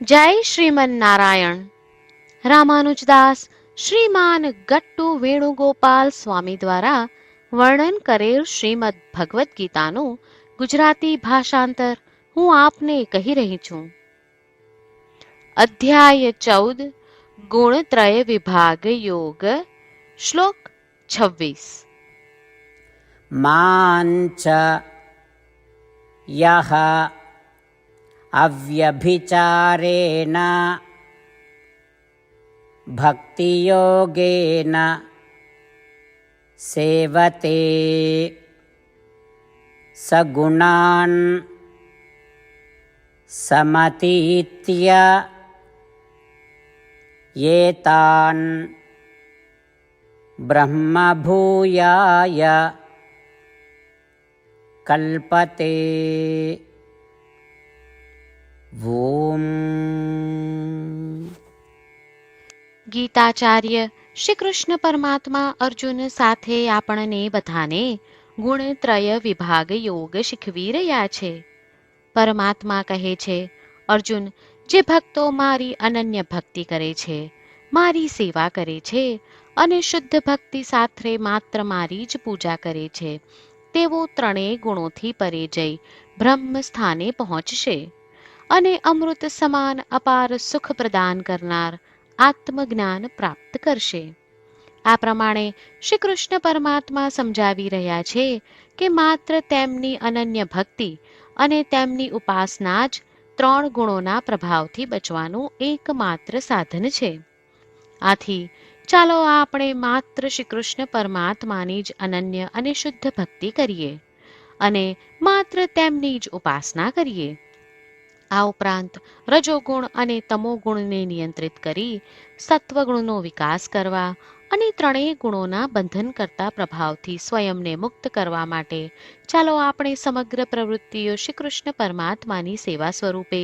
જય શ્રીમન નારાયણ રામાનુજદાસ શ્રીમાન ગટ્ટુ વેણુગોપાલ સ્વામી દ્વારા વર્ણન કરેલ શ્રીમદ ભગવદ્ ગીતાનું ગુજરાતી ભાષાંતર હું આપને કહી રહી છું. અધ્યાય ચૌદ ગુણત્રય વિભાગ યોગ, શ્લોક છવ્વીસ. માન ચ યહા अव्यभिचारेण भक्तियोगेन सेवते सगुणान् समतीत्य एतान् ब्रह्मभूयाय कल्पते ॐ ગીતાચાર્ય શ્રી કૃષ્ણ પરમાત્મા અર્જુન સાથે આપણને બધાને ગુણત્રય વિભાગ યોગ શીખવી રહ્યા છે. પરમાત્મા કહે છે, અર્જુન, જે ભક્તો મારી અનન્ય ભક્તિ કરે છે, મારી સેવા કરે છે અને શુદ્ધ ભક્તિ સાથે માત્ર મારી જ પૂજા કરે છે, તેઓ ત્રણેય ગુણોથી પરે જઈ બ્રહ્મ સ્થાને પહોંચશે. અને અમૃત સમાન અપાર સુખ પ્રદાન કરનાર આત્મજ્ઞાન પ્રાપ્ત કરશે. આ પ્રમાણે શ્રી કૃષ્ણ પરમાત્મા સમજાવી રહ્યા છે કે માત્ર તેમની અનન્ય ભક્તિ અને તેમની ઉપાસના જ ત્રણ ગુણોના પ્રભાવથી બચવાનું એકમાત્ર સાધન છે. આથી ચાલો આપણે માત્ર શ્રી કૃષ્ણ પરમાત્માની જ અનન્ય અને શુદ્ધ ભક્તિ કરીએ અને માત્ર તેમની જ ઉપાસના કરીએ. આ ઉપરાંત રજોગુણ અને તમોગુણને નિયંત્રિત કરી સત્વગુણનો વિકાસ કરવા અને ત્રણેય ગુણોના બંધન કરતા પ્રભાવથી સ્વયંને મુક્ત કરવા માટે ચાલો આપણે સમગ્ર પ્રવૃત્તિઓ શ્રી કૃષ્ણ પરમાત્માની સેવા સ્વરૂપે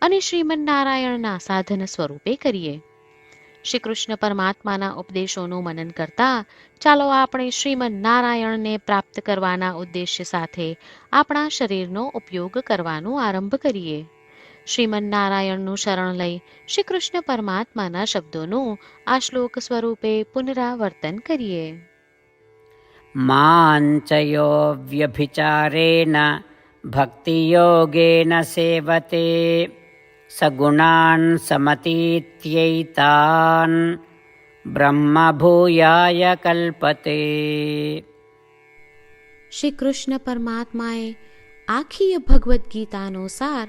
અને શ્રીમન નારાયણના સાધન સ્વરૂપે કરીએ. શ્રી કૃષ્ણ પરમાત્માના ઉપદેશોનું મનન કરતા ચાલો આપણે શ્રીમન નારાયણને પ્રાપ્ત કરવાના ઉદ્દેશ્ય સાથે આપણા શરીરનો ઉપયોગ કરવાનો આરંભ કરીએ. શ્રીમન્નારાયણનું શરણ લઈ શ્રી કૃષ્ણ પરમાત્માના શબ્દોનું આ શ્લોક સ્વરૂપે પુનરાવર્તન કરીએ. માંચયો વ્યભિચારેણ ભક્તિયોગેન સેવતે સગુણાન સમતીત્યૈતાન બ્રહ્મભૂયાય કલ્પતે. શ્રી કૃષ્ણ પરમાત્માએ આખી ભગવદ્ ગીતાનો સાર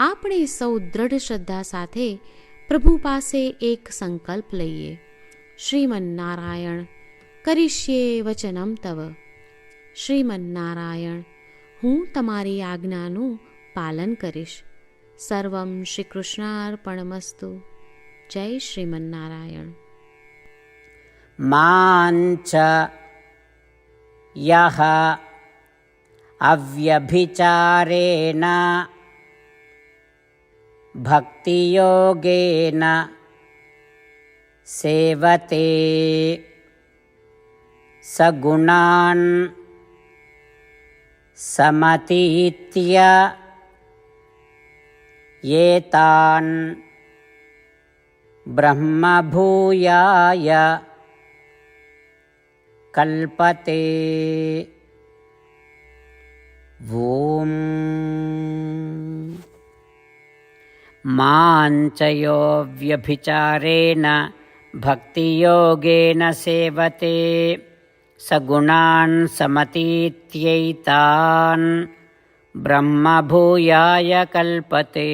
આપણે સૌ દ્રઢ શ્રદ્ધા સાથે પ્રભુ પાસે એક સંકલ્પ લઈએ શ્રીમન્નારાયણ કરીશ્યે વચનમ તવ શ્રીમન્નારાયણ હું તમારી આજ્ઞાનું પાલન કરીશ સર્વમ શ્રી કૃષ્ણાર્પણમસ્તુ જય શ્રીમન્નારાયણ माञ्च यः अव्यभिचारेण भक्तियोगेन सेवते सगुणान् समतीत्य एतान् ब्रह्मभूयाय कल्पते ॐ माञ्चयो व्यभिचारेण भक्तियोगेन सेवते। सगुणान् समतीत्यैतान् ब्रह्मभूयाय कल्पते